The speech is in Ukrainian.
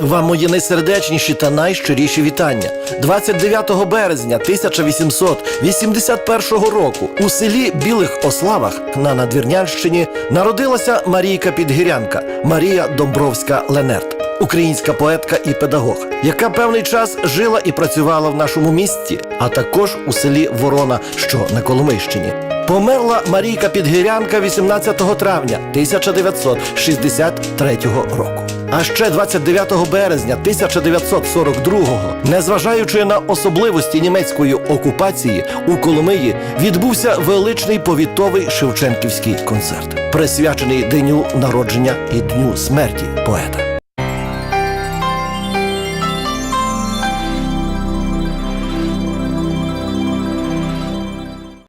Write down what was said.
Вам мої найсердечніші та найщиріші вітання. 29 березня 1881 року у селі Білих Ославах на Надвірнянщині народилася Марійка Підгірянка, Марія Домбровська Ленерт, українська поетка і педагог, яка певний час жила і працювала в нашому місті, а також у селі Ворона, що на Коломийщині. Померла Марійка Підгірянка 18 травня 1963 року. А ще 29 березня 1942-го, незважаючи на особливості німецької окупації, у Коломиї відбувся величний повітовий Шевченківський концерт, присвячений дню народження і дню смерті поета.